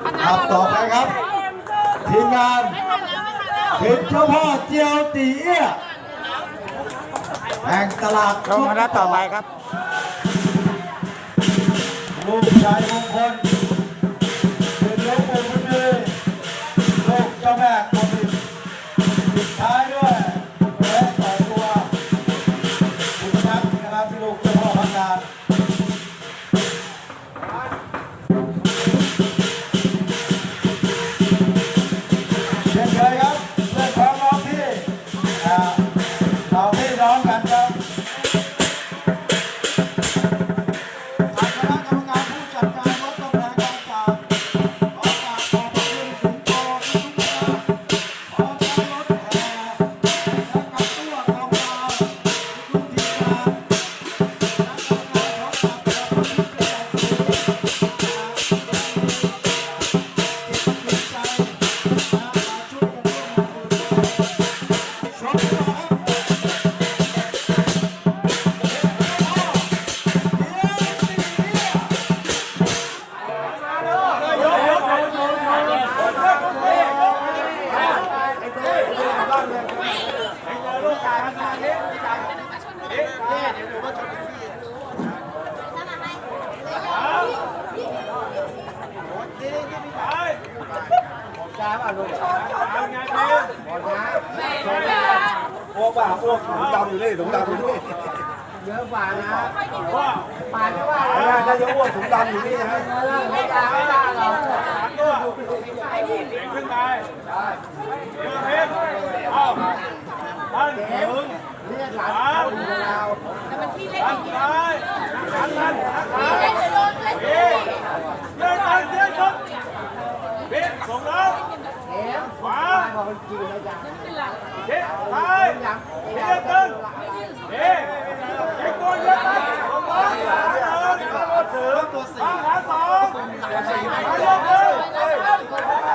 ครับต่อไปครับ ทีมงานสิทธิ์เจ้าพ่อเจียวตีเอี้ยแห่งตลาดชมคณะต่อไปครับลูกชายมงคล เยอะกว่านะป่านก็ว่าถ้าเยอะพวถุงดำอยู่นี่นะไม่ได้ไม่ได้หรอกฝานตัวขึ้นไปเดี๋ยเพชรเอาดันถึงสามดันซ้ายดันดันดันขวาเอ๊ะเดินไปเดินชนเพชรส่งแล้วขวาเอ๊ะซ้ยเดินตึงเอ๊ะเอ็กตัวเยอะไปลงมาถึง ตัวสี่ขาสองขายกเลยขายกแล้ว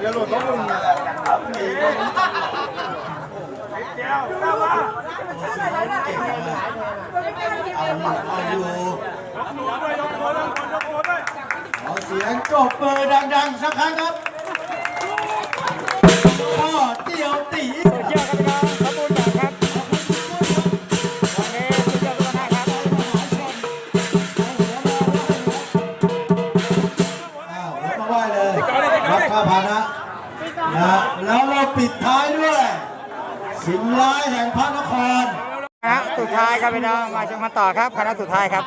อย่าหลุดต้องมึงนะเดี๋ยเข้ามาเอาอยู่เอาอยู่ยกหัวด้วยยกหัวด้วยยกหัวด้วย ขอเสียงจบเปิดดังๆ สักครั้งครับ พี่น้องมาชมกันต่อครับคณะสุดท้ายครับ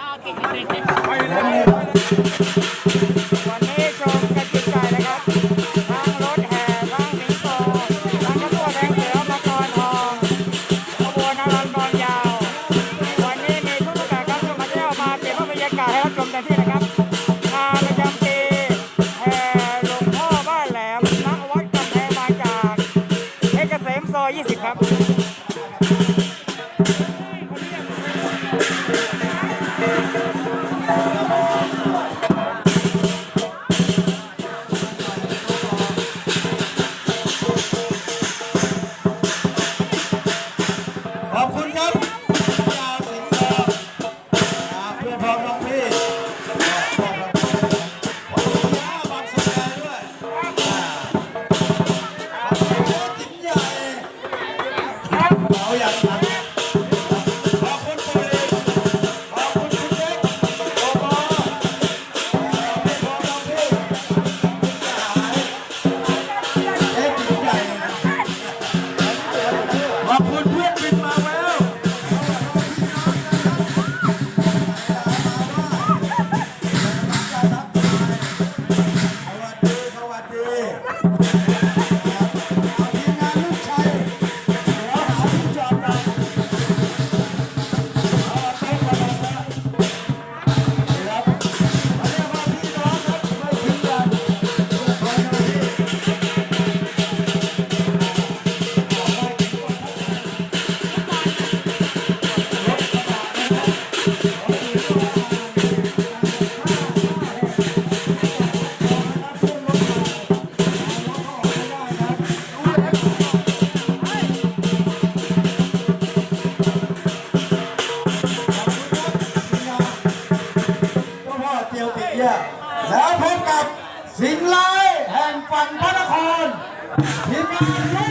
สิ่งรแห่งฝันพระนครทีมงาน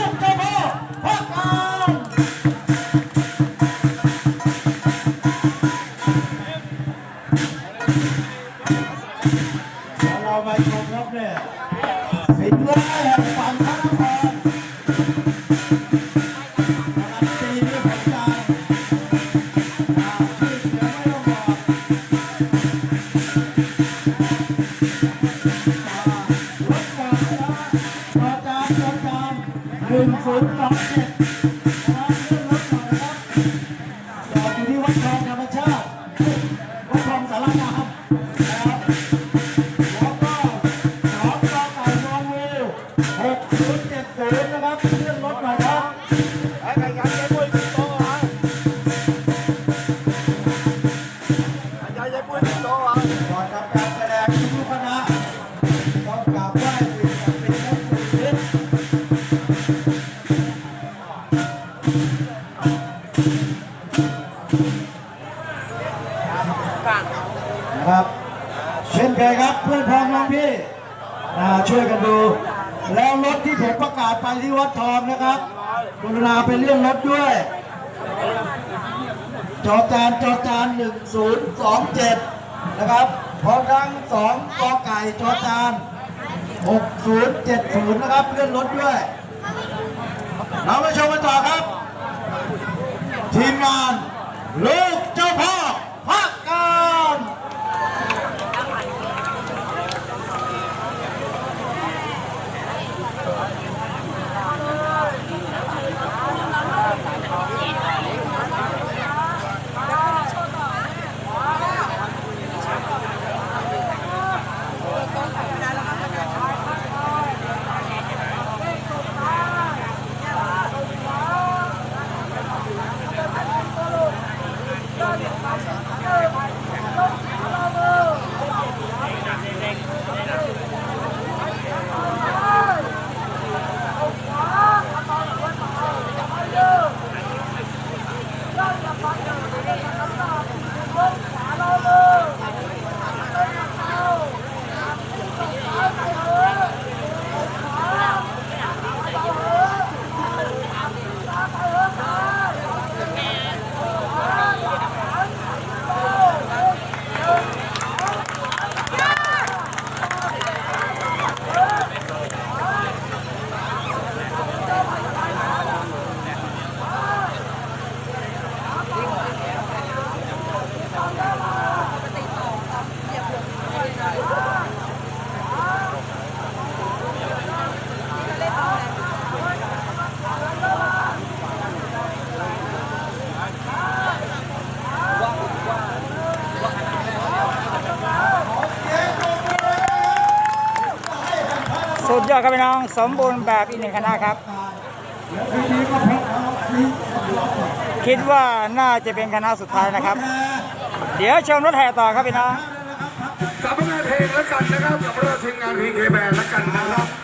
70 นะครับเลื่อนรถด้วย เราไปชมกันต่อครับ ทีมงานลูกเจ้าพ่อ สุดยอดครับพี่น้องสมบูรณ์แบบอีกหนึ่งคณะครับ คิดว่าน่าจะเป็นคณะสุดท้ายนะครับ เดี๋ยวชมรถแห่ต่อครับพี่น้องสำหรับเพลงแล้วกันนะครับสำหรับทีมงานพีเคแบนแล้วกันนะครับ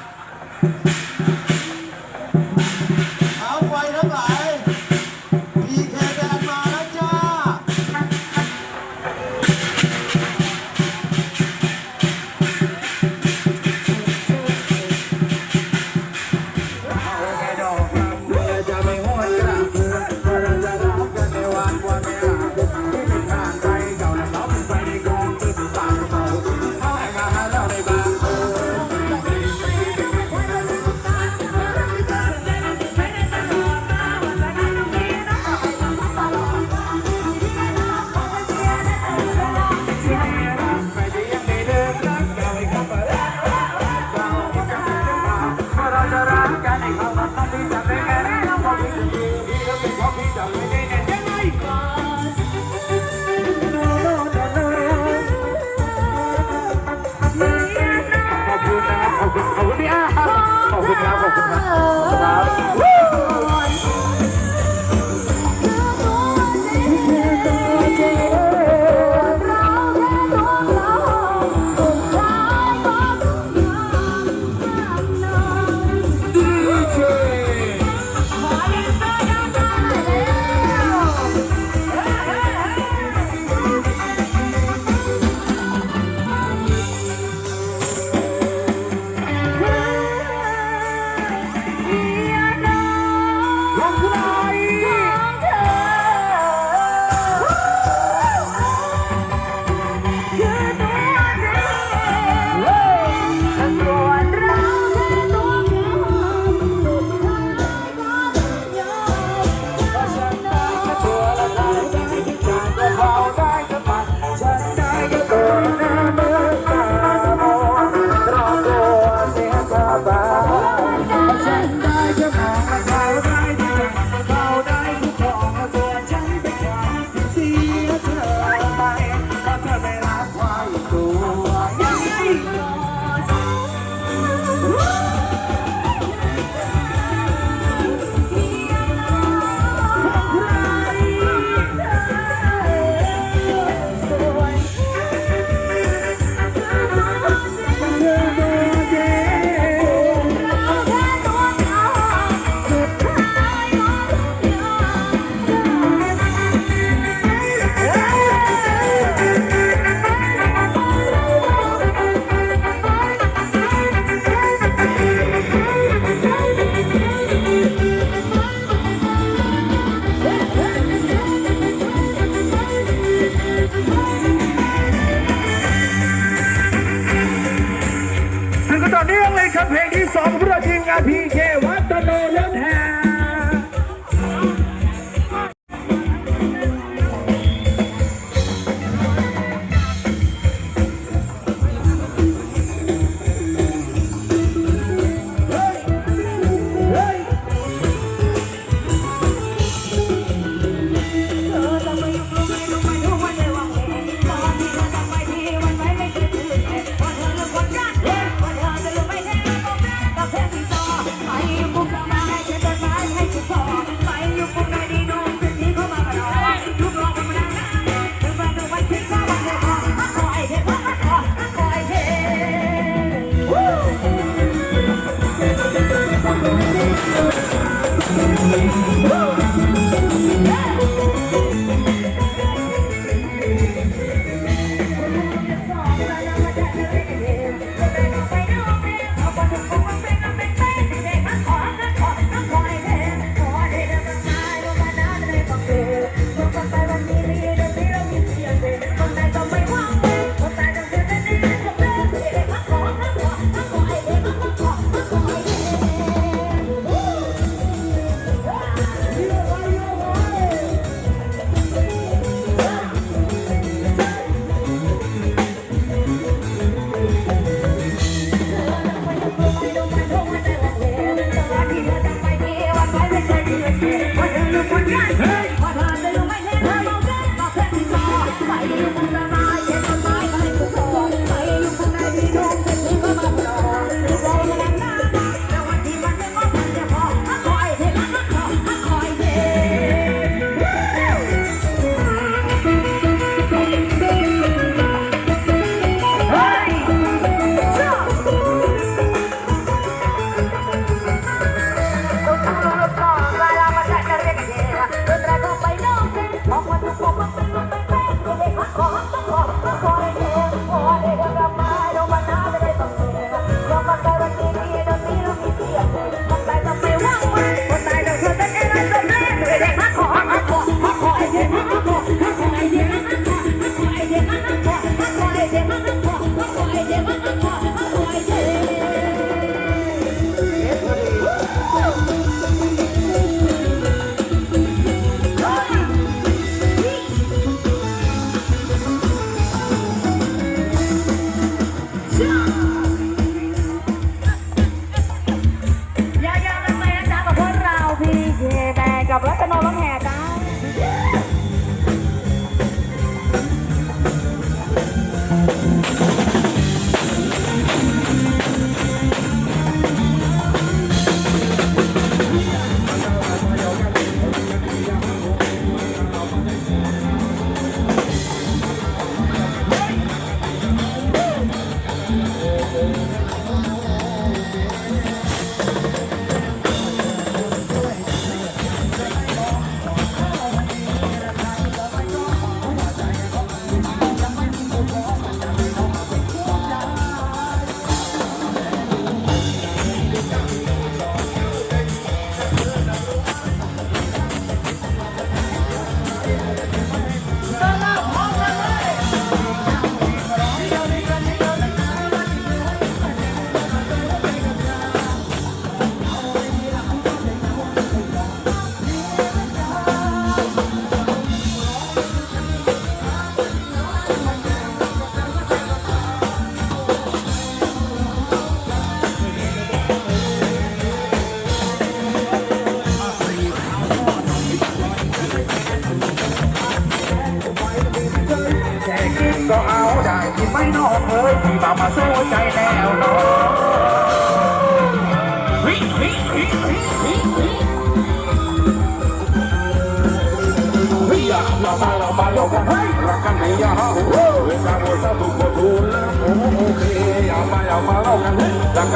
Yeah.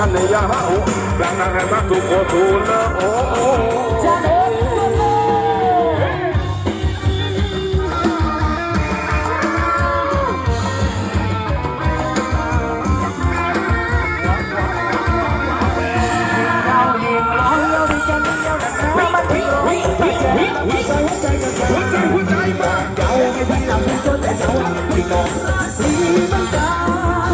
กันในยาฮะโอ้ดังนั้นให้มาทุกโอทูลนะโอ้โอ้ใจมาเก่าไม่ได้ทำให้จนแต่เก่าไม่ตรีมันเก่า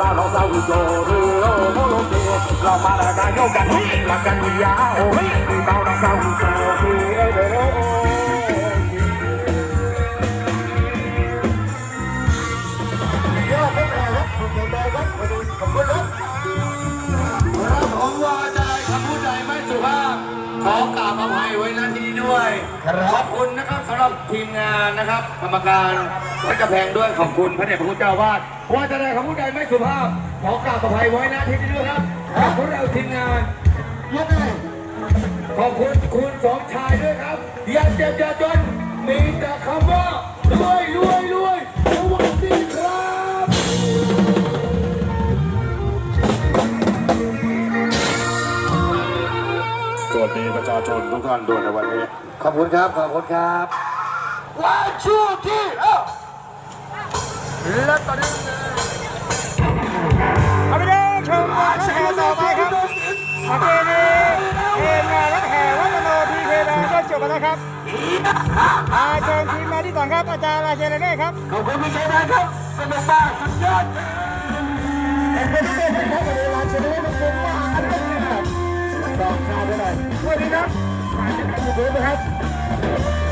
บ้านเราเราโยเรือผมว่าจะได้คำพูดใดไม่สุภาพขอกราบอภัยไว้ณที่นี้ด้วย ขอบคุณนะครับสำหรับทีมงานนะครับ กรรมการ กระแพงด้วยขอบคุณพระเดชพระคุณเจ้าวาดว่าจะได้คำพูดใดไม่สุภาพขอกราบอภัยไว้ณที่นี้ด้วยครับขอบคุณเราทีมงานขอบคุณคุณสองชายด้วยครับอย่าเจ็บอย่าจนมีแต่คำว่ารวยรวยรวยสวัสดีครับสวัสดีประชาชนทุกท่านด้วยในวันนี้ ขอบคุณครับ ขอบคุณครับวันชูที่เอ้า และตอนนี้เอาไปเลยชมรถแห่ต่อไปครับโอเคนี่ทีมงานรถแห่วัฒโนพีเคแบงก็จบไปแล้วครับอาเชิญทีมมาที่สองครับอาจารย์ราเชนเน่ครับขอบคุณพี่ชัยนะครับสนุกมากสุดยอดสวัสดีครับม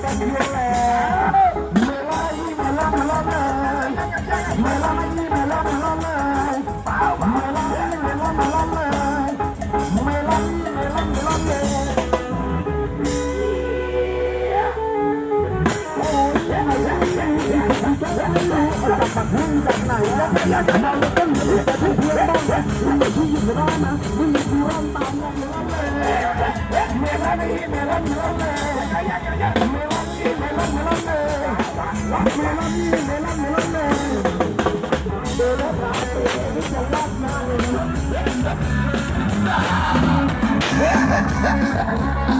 าจากยูทูบนะครับ เ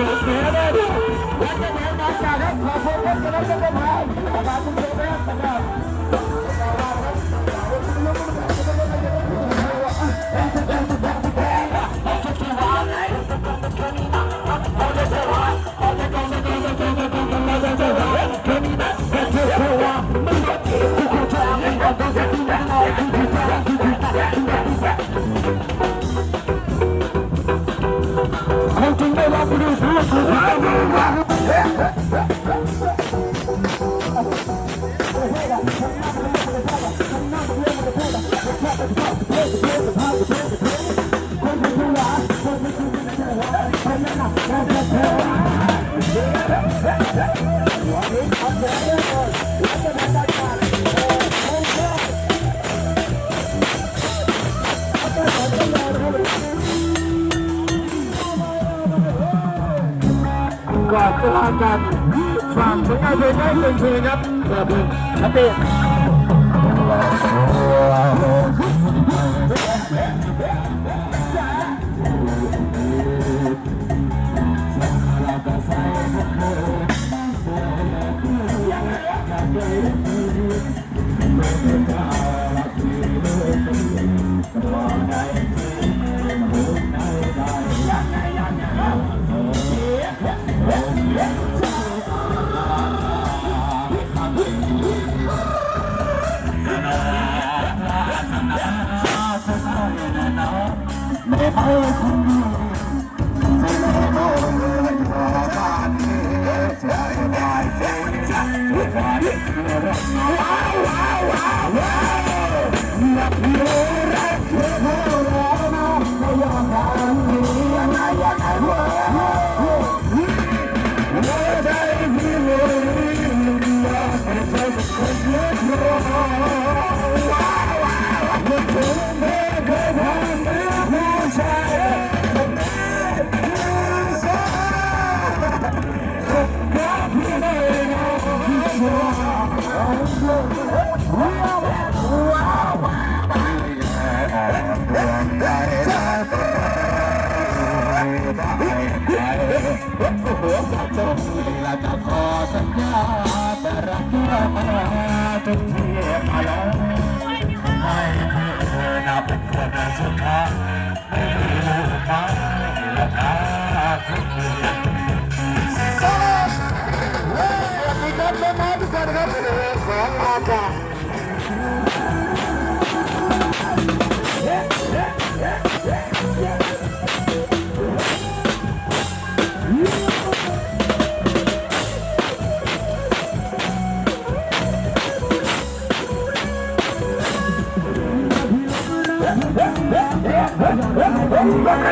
Let's go. วันนี้ขอบคุณทุกคนนะครับที่ติดตามด้วยมาร่วมชิงกันแล้วไปสนุกสนานเฮฮามาเลยทุกคนครับมาแสดงคณะกรรมกาและก็ผู้ใหญ่ใจดีทุกคนครับน้ำไม่ยอดได้ยินวันนี้ทุกคนครับมาเลยคุณลู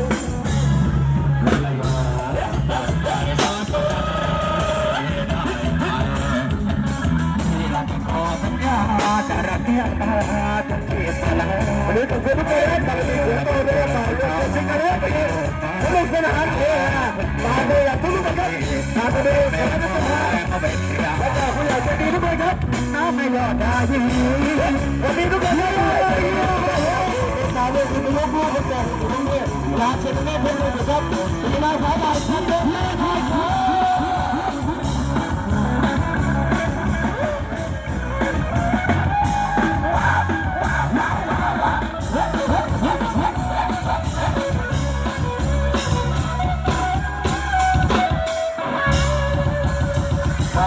นอ ยาเชิญแม่เพื่อนเลยครับมีมาสายใหญ่ทันเดินเลยครั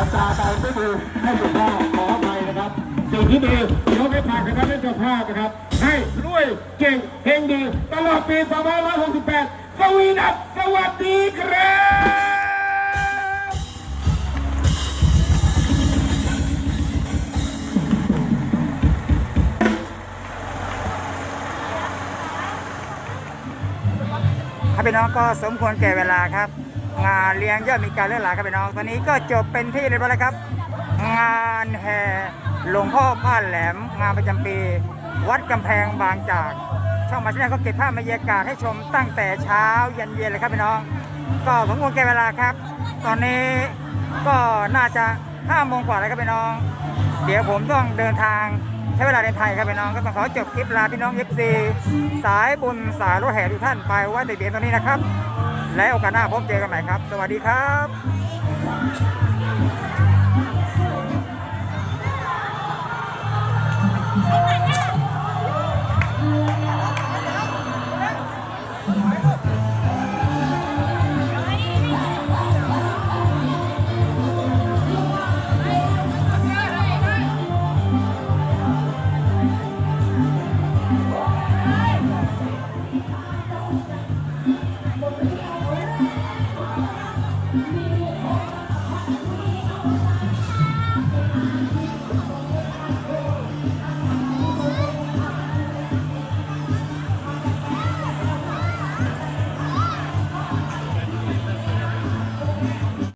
บจาใดไม่ดีให้สุภาพขออภัยนะครับ สิ่งที่ดียกให้ผ่านคณะเล่นเจ้าภาพนะครับ ให้รวยเก่งเฮงดี ตลอดปี 2568 สวีดัสสวัสดีครับครับพี่น้องก็สมควรแก่เวลาครับ งานเลี้ยงย่อมมีการเลื่อนหลาครับพี่น้องตอนนี้ก็จบเป็นที่เรียบร้อยแล้วครับ งานแห่ หลวงพ่อผ้าแหลมงานประจำปี วัดกำแพงบางจาก ช่องมาชแนลก็เก็บภาพบรรยากาศให้ชมตั้งแต่เช้ายันเย็นเลยครับพี่น้อง ก็สมควรแก่เวลาครับ ตอนนี้ก็น่าจะ5โมงกว่าแล้วครับพี่น้อง เดี๋ยวผมต้องเดินทางใช้เวลาเดินทางครับพี่น้องก็ต้องขอจบคลิปลาพี่น้องเอฟซีสายบุญสายรถแห่ทุกท่านไปว้แต่เบียนตรงนี้นะครับ และโอกาสหน้าพบเจอกันใหม่ครับ สวัสดีครับ